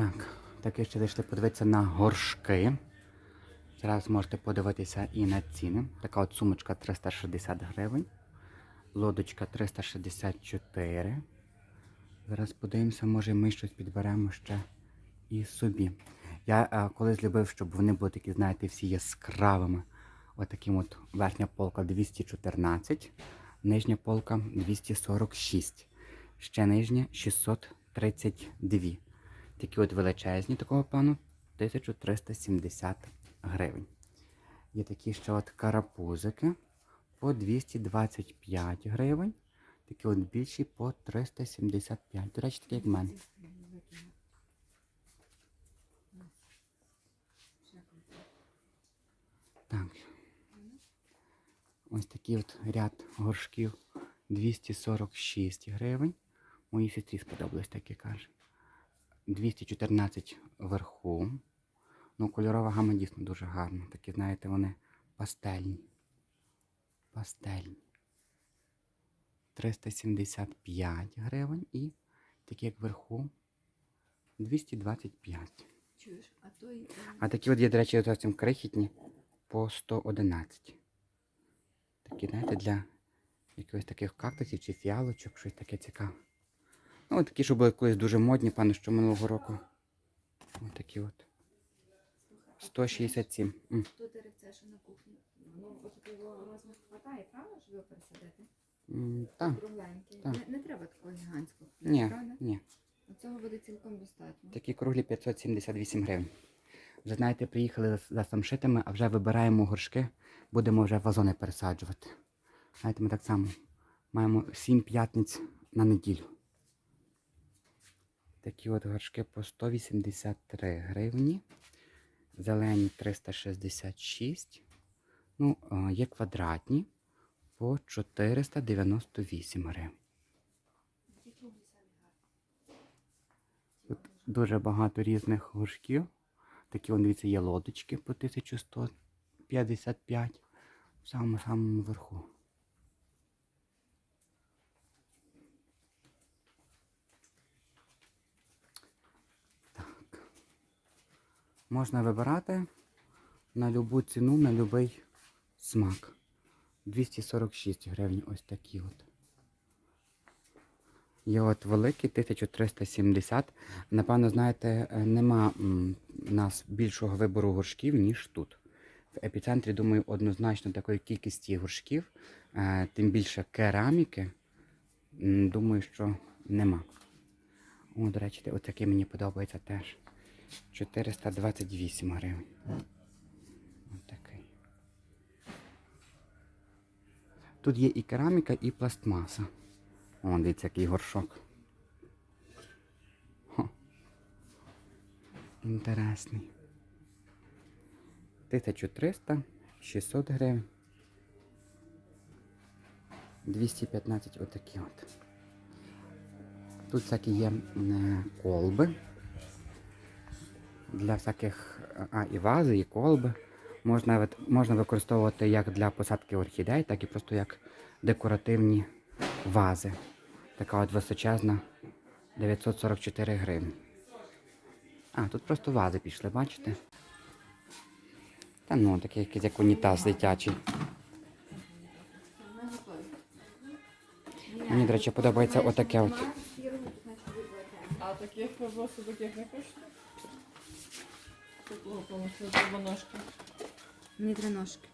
Так, таки ще зайшли подивитися на горшки. Зараз можете подивитися і на ціни. Така от сумочка 360 гривень. Лодочка 364. Зараз подивимося, може ми щось підберемо ще і собі. Я е, колись любив, щоб вони були такі, знаєте, всі яскравими. Отаким от верхня полка 214, нижня полка 246. Ще нижня 632. Такі от величезні такого плану 1370 гривень. Є такі ще от карапузики по 225 гривень. Такі от більші по 375. До речі, такі як в мене. Так. Ось такий от ряд горшків 246 гривень. Моїй сестрі сподобалось таке каже. 214 вверху. Ну, кольорова гама дійсно дуже гарна. Такі, знаєте, вони пастельні. Пастельні. 375 гривень і такі як вверху 225. Чуєш, а той. е, А такі от є, до речі, зовсім крихітні по 111. Такі, знаєте, для якихось таких кактусів чи фіалочок, щось таке цікаве. Ну, от такі, що були колись дуже модні, певно, що минулого року. Ось такі от. 167. М. Тут деревце, що на кухні. Ну, от розмір хватає, правда, щоб його пересадити? М, Так. Кругленький. Так. Не, не треба такого гігантського. Ні, Правда? ні. Цього буде цілком достатньо. Такі круглі 578 гривень. Вже знаєте, приїхали за самшитами, а вже вибираємо горшки, будемо вже вазони пересаджувати. Знаєте, ми так само маємо 7 п'ятниць на неділю. Такі от горшки по 183 гривні. Зелені 366. Ну, є квадратні по 498 гривень. Тут дуже багато різних горшків. Такі, вон, дивіться, є лодочки по 1155 в самому самому верху. Можна вибирати на любу ціну, на будь-який смак. 246 гривень ось такі от. Є от великий 1370. Напевно, знаєте, нема у нас більшого вибору горшків, ніж тут. В епіцентрі, думаю, однозначно такої кількості горшків, е, тим більше кераміки, думаю, що нема. О, до речі, такий мені подобається теж. 428 гривень. Ось такий. Тут є і кераміка, і пластмаса. О, дивіться, який горшок. Інтересний. 1300, 600 гривень. 215 отакі от. Тут всякі є е, колби. Для всяких. А, і вази, і колби. Можна, можна використовувати як для посадки орхідей, так і просто як декоративні вази. Така от височезна 944 гривні. А, тут просто вази пішли, бачите? Та ну, такий якийсь як унітаз дитячий. Мені, до речі, подобається отаке от. А таких просто таких не хочете? Тут лопало, це двоножки. Мені три ножки.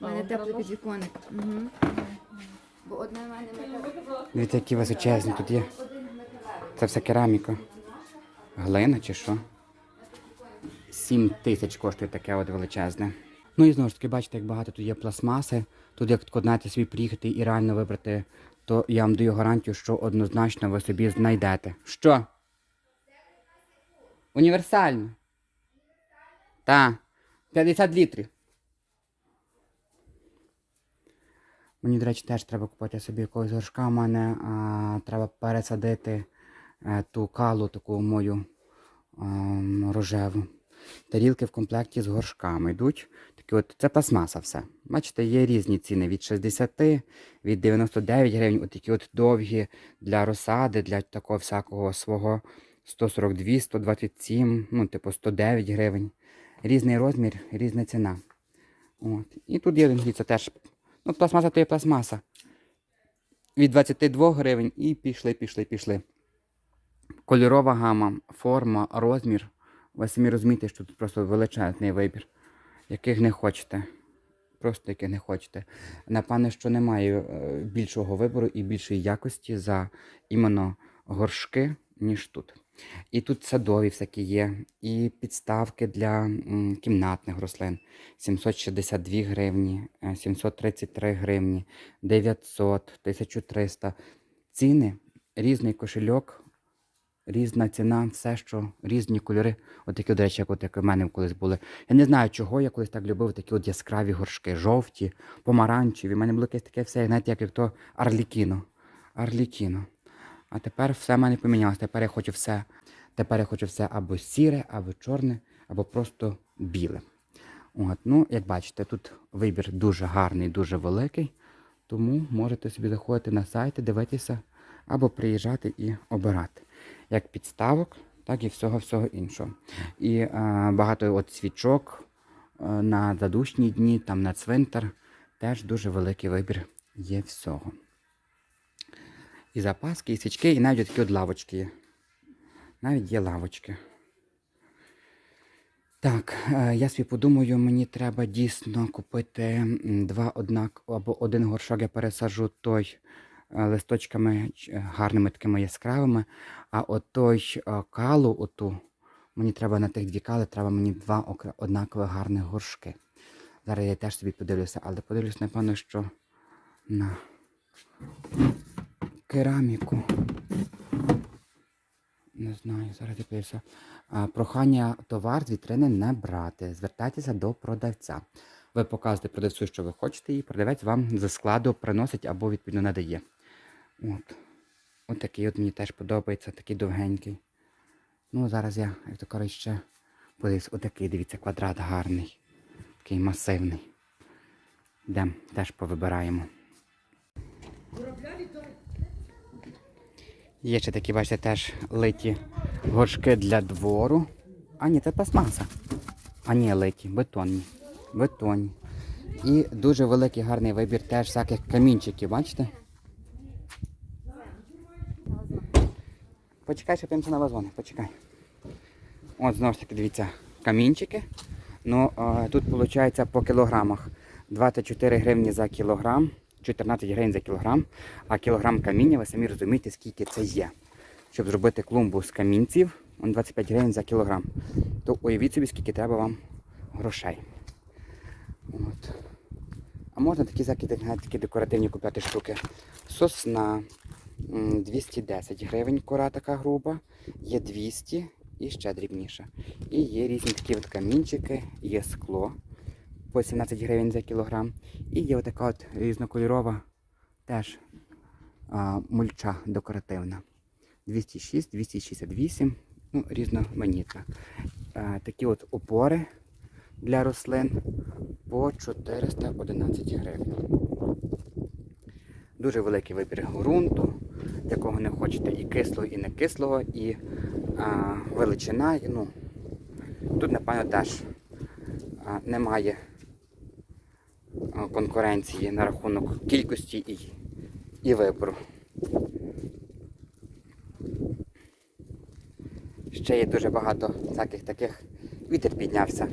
У мене теплий три підвіконник. Угу. Бо одне в мене металеве. Дивіться, які височезні тут є. Це все кераміка. Глина чи що? 7 тисяч коштує таке от величезне. Ну і знову ж таки, бачите, як багато тут є пластмаси. Тут як тако, знаєте, собі приїхати і реально вибрати, то я вам даю гарантію, що однозначно ви собі знайдете. Що? Універсально. Так. 50 літрів. Мені, до речі, теж треба купити собі якогось горшка. У мене а, треба пересадити е, ту калу, таку мою ем, рожеву. Тарілки в комплекті з горшками йдуть. Такі от, це пластмаса все. Бачите, є різні ціни від 60, від 99 гривень, от такі от довгі для розсади, для такого всякого свого 142, 127, ну, типу 109 гривень. Різний розмір, різна ціна. От. І тут є дивіться, теж. Ну, пластмаса то є пластмаса. Від 22 гривень і пішли, пішли, пішли. Кольорова гама, форма, розмір. Ви самі розумієте, що тут просто величезний вибір, яких не хочете. Просто яких не хочете. Напевне, що немає е, більшого вибору і більшої якості за іменно горшки, ніж тут. І тут садові всякі є, і підставки для кімнатних рослин. 762 гривні, е, 733 гривні, 900, 1300. Ціни, різний кошельок, різна ціна, все, що різні кольори. Отакі, до речі, як, от, як у мене колись були. Я не знаю, чого я колись так любив такі от яскраві горшки, жовті, помаранчеві. У мене було якесь таке все, знаєте, як то Арлікіно. Арлікіно. А тепер все в мене помінялося. Тепер я хочу все. Тепер я хочу все або сіре, або чорне, або просто біле. От, ну, як бачите, тут вибір дуже гарний, дуже великий. Тому можете собі заходити на сайти, дивитися або приїжджати і обирати. Як підставок, так і всього-всього іншого. І е, багато от свічок е, на задушні дні, там на цвинтар. Теж дуже великий вибір є всього. І запаски, і свічки, і навіть такі от лавочки є. Навіть є лавочки. Так, е, я собі подумаю, мені треба дійсно купити два однак, або один горшок я пересаджу той е, листочками е, гарними такими яскравими, а от той е, калу, оту, мені треба на тих дві кали, треба мені два однакових гарних горшки. Зараз я теж собі подивлюся, але подивлюся, напевно, що на кераміку. Не знаю, зараз я подивлюся. Прохання товар з вітрини не брати. Звертайтеся до продавця. Ви показуєте продавцю, що ви хочете, і продавець вам за складу приносить або відповідно надає. От. От такий от мені теж подобається, такий довгенький. Ну, зараз я, як то кажуть, ще подивлюсь, отакий, дивіться, квадрат гарний, такий масивний. Йдемо, теж повибираємо. Є ще такі, бачите, теж литі горшки для двору. А ні, це пластмаса. А ні, литі, бетонні. Бетонні. І дуже великий гарний вибір теж всяких камінчиків, бачите? Почекай, ще п'ємося на вазони, почекай. От знову ж таки, дивіться, камінчики. Ну, тут виходить по кілограмах. 24 гривні за кілограм, 14 гривень за кілограм. А кілограм каміння, ви самі розумієте, скільки це є. Щоб зробити клумбу з камінців, он 25 гривень за кілограм. То уявіть собі, скільки треба вам грошей. От. А можна такі знаєте, такі декоративні купляти штуки. Сосна 210 гривень, кора така груба, є 200 і ще дрібніша. І є різні такі от камінчики, є скло по 17 гривень за кілограм. І є отака от різнокольорова теж а, мульча декоративна. 206, 268, ну, різноманітна. А, такі от опори для рослин по 411 гривень. Дуже великий вибір ґрунту, якого не хочете і кислого, і не кислого, і а, величина. і, Ну, тут, напевно, теж а, немає конкуренції на рахунок кількості і, і вибору. Ще є дуже багато всяких таких вітер піднявся.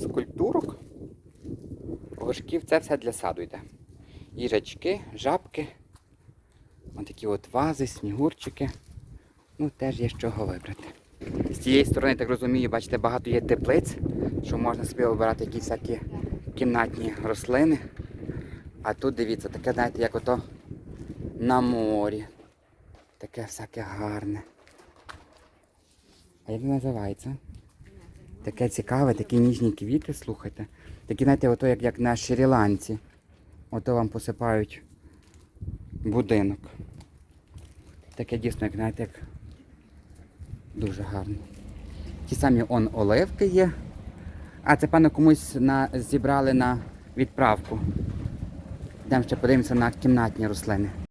Скульптурок, горшків, це все для саду йде. Їжачки, жабки, отакі от вази, снігурчики. Ну, теж є з чого вибрати. З цієї сторони, так розумію, бачите, багато є теплиць, що можна собі обирати якісь всякі кімнатні рослини. А тут дивіться, таке, знаєте, як ото на морі. Таке всяке гарне. А як називається? Таке цікаве, такі ніжні квіти, слухайте. Такі, знаєте, ото як, як на Шрі-Ланці. Ото вам посипають будинок. Таке дійсно, як знаєте, як дуже гарно. Ті самі он оливки є. А це, пану комусь на, зібрали на відправку. Йдемо ще подивимося на кімнатні рослини.